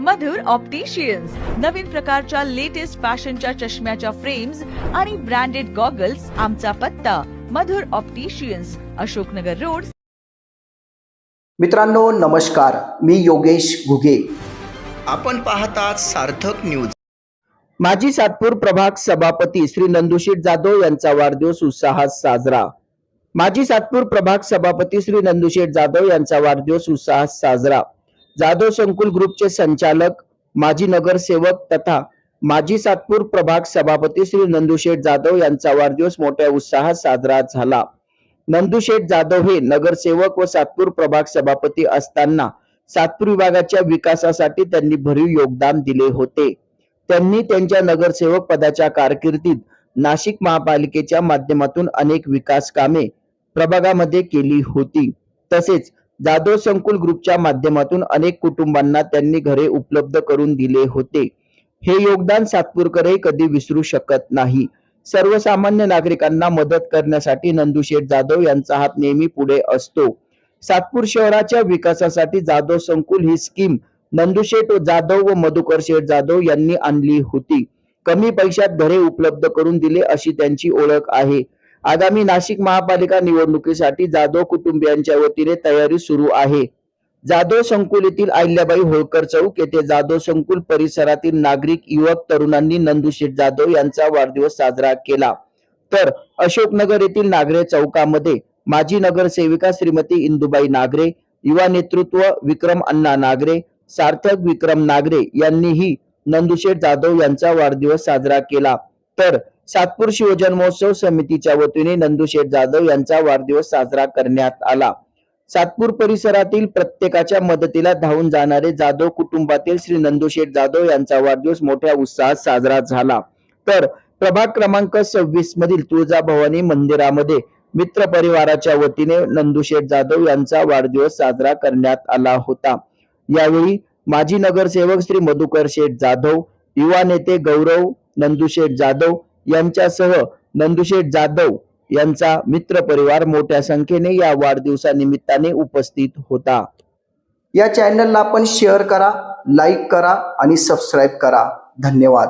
मधुर opticians नवीन प्रकारच्या latest फॅशनच्या चष्म्याच्या फ्रेम्स आणि ब्रँडेड गॉगल्स आमचा पत्ता. Madhur opticians Ashoknagar road. मित्रांनो नमस्कार. मी योगेश घुगे. आपण पाहतात सार्थक न्यूज माजी सातपूर प्रभाग सभापती श्री नंदुशेठ जाधव यांचा वाढदिवस उत्साहात साजरा. माजी सातपूर प्रभाग सभापती श्री नंदुशेठ जाधव यांचा वाढदिवस उत्साहात साजरा. जाधव संकुल ग्रुपचे संचालक माजी नगरसेवक तथा माजी सातपूर प्रभाग सभापती श्री नंदुशेठ जाधव यांचा वाढदिवस मोठ्या उत्साहात साजरा झाला. नंदुशेठ जाधव हे नगरसेवक व सातपूर प्रभाग सभापती असताना सातपूर विभागाच्या विकासासाठी त्यांनी भरीव योगदान दिले होते. त्यांनी त्यांच्या नगरसेवक पदाच्या कारकिर्दीत नाशिक महापालिकेच्या माध्यमातून अनेक विकास कामे प्रभागामध्ये केली होती. तसेच जाधव संकुल ग्रुपच्या माध्यमातून अनेक कुटुंबांना त्यांनी घरे उपलब्ध करून दिले होते. हे योगदान सातपूरकरही कधी विसरू शकत नाही. सर्वसामान्य नागरिकांना मदत करण्यासाठी नंदुशेठ जाधव यांचा हात नेहमी पुढे असतो. सातपूर शहराच्या विकासासाठी जाधव संकुल ही स्कीम नंदुशेठ जाधव व मधुकर शेठ जाधव यांनी आणली होती. कमी पैशात घरे उपलब्ध करून दिले अशी त्यांची ओळख आहे. आगामी नाशिक महापालिका निवडणुकीसाठी जाधव कुटुंबियांच्या वतीने तयारी सुरू आहे. जाधव संकुल येथील अहिल्याबाई होळकर चौक येथे जाधव संकुल परिसरातील नागरिक युवक तरुणांनी नंदुशेठ जाधव यांचा वाढदिवस साजरा केला. तर अशोकनगर येथील नागरे चौकामध्ये माजी नगरसेविका श्रीमती इंदुबाई नागरे युवा नेतृत्व विक्रम अण्णा नागरे सार्थक विक्रम नागरे यांनीही नंदुशेठ जाधव यांचा वाढदिवस साजरा केला. तर सातपूर शिवजन महोत्सव समितीच्या वतीने नंदुशेठ जाधव यांचा वाढदिवस साजरा करण्यात आला. सातपूर परिसरातील प्रत्येकाच्या मदतीला धावून जाणारे जाधव कुटुंबातील श्री नंदुशेठ जाधव यांचा वाढदिवस मोठ्या उत्साहात साजरा झाला. तर प्रभाग क्रमांक सव्वीस मधील तुळजाभवानी मंदिरामध्ये मित्र परिवाराच्या वतीने नंदुशेठ जाधव यांचा वाढदिवस साजरा करण्यात आला होता. यावेळी माजी नगरसेवक श्री मधुकर शेठ जाधव युवा नेते गौरव नंदुशेठ जाधव यांच्यासह नंदुशेठ जाधव यांचा मित्र परिवार मोठ्या संख्येने या वाढदिवसानिमित्ताने उपस्थित होता. या चॅनलला आपण शेअर करा लाईक करा आणि सबस्क्राईब करा. धन्यवाद.